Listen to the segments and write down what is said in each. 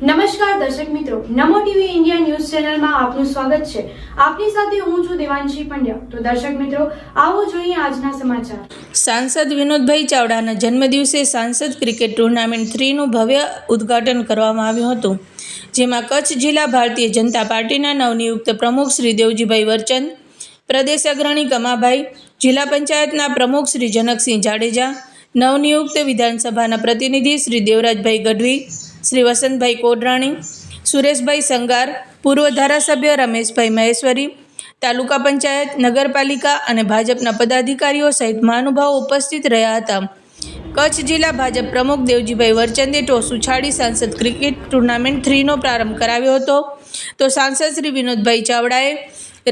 નમસ્કાર દર્શક મિત્રો, નમો ટીવી ઇન્ડિયા ન્યૂઝ ચેનલમાં આપનું સ્વાગત છે. આપની સાથે હું છું દેવાંશી પંડ્યા. તો દર્શક મિત્રો, આવો જોઈએ આજના સમાચાર. સાંસદ વિનોદભાઈ ચાવડાના જન્મદિવસે સાંસદ ક્રિકેટ ટુર્નામેન્ટ થ્રીનું ભવ્ય ઉદ્ઘાટન કરવામાં આવ્યું હતું, જેમાં કચ્છ જિલ્લા ભારતીય જનતા પાર્ટીના નવનિયુક્ત પ્રમુખ શ્રી દેવજીભાઈ વરચંદ, પ્રદેશ અગ્રણી કમાભાઈ, જિલ્લા પંચાયતના પ્રમુખ શ્રી જનકસિંહ જાડેજા, નવનિયુક્ત વિધાનસભાના પ્રતિનિધિ શ્રી દેવરાજભાઈ ગઢવી શ્રી વસંતભાઈ કોડરાણી, સુરેશભાઈ સંગાર, પૂર્વ ધારાસભ્ય રમેશભાઈ મહેશ્વરી, તાલુકા પંચાયત, નગરપાલિકા અને ભાજપના પદાધિકારીઓ સહિત મહાનુભાવો ઉપસ્થિત રહ્યા હતા. કચ્છ જિલ્લા ભાજપ પ્રમુખ દેવજીભાઈ વરચંદે ટોસ ઉછાળી સાંસદ ક્રિકેટ ટુર્નામેન્ટ થ્રીનો પ્રારંભ કરાવ્યો હતો. તો સાંસદ શ્રી વિનોદભાઈ ચાવડાએ,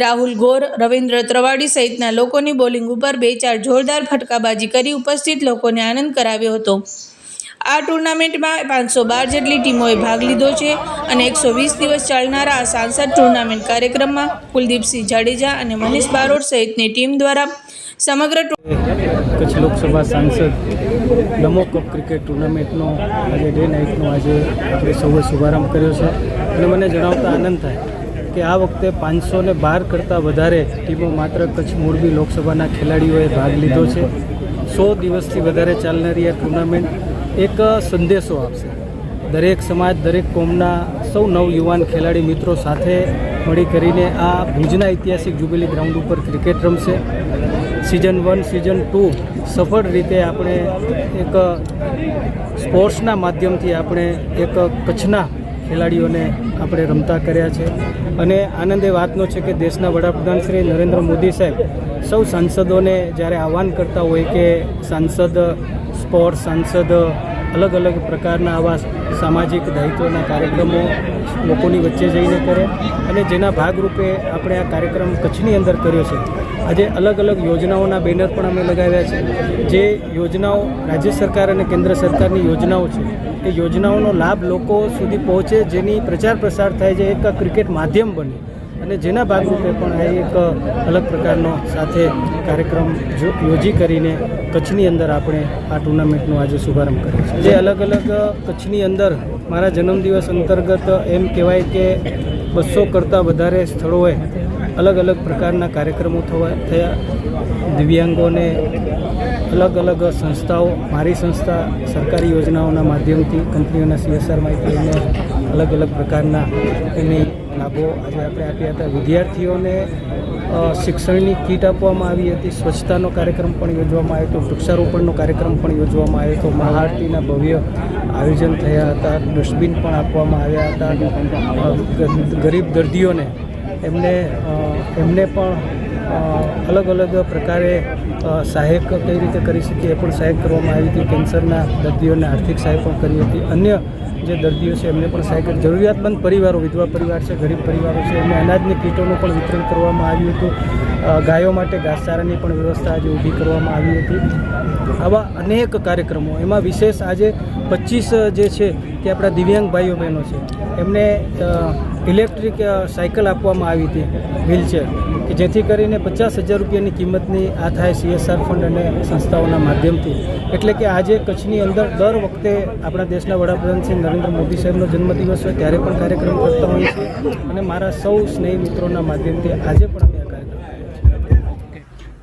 રાહુલ ગોર, રવિન્દ્ર ત્રવાડી સહિતના લોકોની બોલિંગ ઉપર બે ચાર જોરદાર ફટકાબાજી કરી ઉપસ્થિત લોકોને આનંદ કરાવ્યો હતો. આ ટુર્નામેન્ટમાં પાંચસો બાર જેટલી ટીમોએ ભાગ લીધો છે અને એકસો વીસ દિવસ ચાલનારા આ સાંસદ ટુર્નામેન્ટ કાર્યક્રમમાં કુલદીપસિંહ જાડેજા અને મનીષ બારોટ સહિતની ટીમ દ્વારા સમગ્ર કચ્છ લોકસભા સાંસદ નમો કપ ક્રિકેટ ટુર્નામેન્ટનો આજે ડે નાઇટનો આજે આપણે સૌએ શુભારંભ કર્યો છે. અને મને જણાવતા આનંદ થાય કે આ વખતે પાંચસો ને બાર કરતાં વધારે ટીમો માત્ર કચ્છ મોરબી લોકસભાના ખેલાડીઓએ ભાગ લીધો છે. સો દિવસથી વધારે ચાલનારી આ ટુર્નામેન્ટ એક સંદેશો આપશે. દરેક સમાજ, દરેક કોમના સૌ નવયુવાન ખેલાડી મિત્રો સાથે મળી કરીને આ ભુજના ઐતિહાસિક જુબેલી ગ્રાઉન્ડ ઉપર ક્રિકેટ રમશે. સિઝન વન, સિઝન ટુ સફળ રીતે આપણે એક સ્પોર્ટ્સના માધ્યમથી આપણે એક કચ્છના ખેલાડીઓને આપણે રમતા કર્યા છે. અને આનંદ એ વાતનો છે કે દેશના વડાપ્રધાન શ્રી નરેન્દ્ર મોદી સાહેબ સૌ સાંસદોને જ્યારે આહવાન કરતા હોય કે સાંસદ સ્પોર્ટ્સ સાંસદ, અલગ અલગ પ્રકારના આવા સામાજિક દાયિત્વના કાર્યક્રમો લોકોની વચ્ચે જઈને કરે અને જેના ભાગરૂપે આપણે આ કાર્યક્રમ કચ્છની અંદર કર્યો છે. આજે અલગ અલગ યોજનાઓના બેનર પણ અમે લગાવ્યા છે. જે યોજનાઓ રાજ્ય સરકાર અને કેન્દ્ર સરકારની યોજનાઓ છે, એ યોજનાઓનો લાભ લોકો સુધી પહોંચે જેની પ્રચાર પ્રસાર થાય છે, એક ક્રિકેટ માધ્યમ બને. અને જેના ભાગરૂપે પણ આ એક અલગ પ્રકારનો સાથે કાર્યક્રમ યોજી કરીને કચ્છની અંદર આપણે આ ટુર્નામેન્ટનો આજે શુભારંભ કર્યો છે. જે અલગ અલગ કચ્છની અંદર મારા જન્મદિવસ અંતર્ગત એમ કહેવાય કે બસો કરતાં વધારે સ્થળોએ અલગ અલગ પ્રકારના કાર્યક્રમો થવા થયા. દિવ્યાંગોને અલગ અલગ સંસ્થાઓ, મારી સંસ્થા સરકારી યોજનાઓના માધ્યમથી કંપનીઓના સીએસઆર માહિતી અલગ અલગ પ્રકારના એની લાભો આજે આપણે આપ્યા હતા. વિદ્યાર્થીઓને શિક્ષણની કીટ આપવામાં આવી હતી. સ્વચ્છતાનો કાર્યક્રમ પણ યોજવામાં આવ્યો હતો. વૃક્ષારોપણનો કાર્યક્રમ પણ યોજવામાં આવ્યો હતો. મહાઆરતીના ભવ્ય આયોજન થયા હતા. ડસ્ટબિન પણ આપવામાં આવ્યા હતા. ગરીબ દર્દીઓને એમને એમને પણ અલગ અલગ પ્રકારે સહાયક કઈ રીતે કરી શકીએ એ પણ સહાયક કરવામાં આવી હતી. કેન્સરના દર્દીઓને આર્થિક સહાય પણ કરી હતી. અન્ય જે દર્દીઓ છે એમને પણ સહાય કરી જરૂરિયાતમંદ પરિવારો, વિધવા પરિવાર છે, ગરીબ પરિવારો છે, એમને અનાજની કીટોનું પણ વિતરણ કરવામાં આવ્યું હતું. ગાયો માટે ઘાસચારાની પણ વ્યવસ્થા આજે ઊભી કરવામાં આવી હતી. આવા અનેક કાર્યક્રમો, એમાં વિશેષ આજે પચીસ જે છે તે આપણા દિવ્યાંગ ભાઈઓ બહેનો છે. એમને ઇલેક્ટ્રિક સાયકલ આપવામાં આવી હતી, વ્હીલચેર, કે જેથી કરીને પચાસ હજાર રૂપિયાની કિંમતની આ થાય સીએસઆર ફંડ અને સંસ્થાઓના માધ્યમથી. એટલે કે આજે કચ્છની અંદર દર વખતે આપણા દેશના વડાપ્રધાન શ્રી નરેન્દ્ર મોદી સાહેબનો જન્મદિવસ હોય, ત્યારે પણ કાર્યક્રમ કરતા હોઈએ છીએ અને મારા સૌ સ્નેહી મિત્રોના માધ્યમથી આજે પણ અમે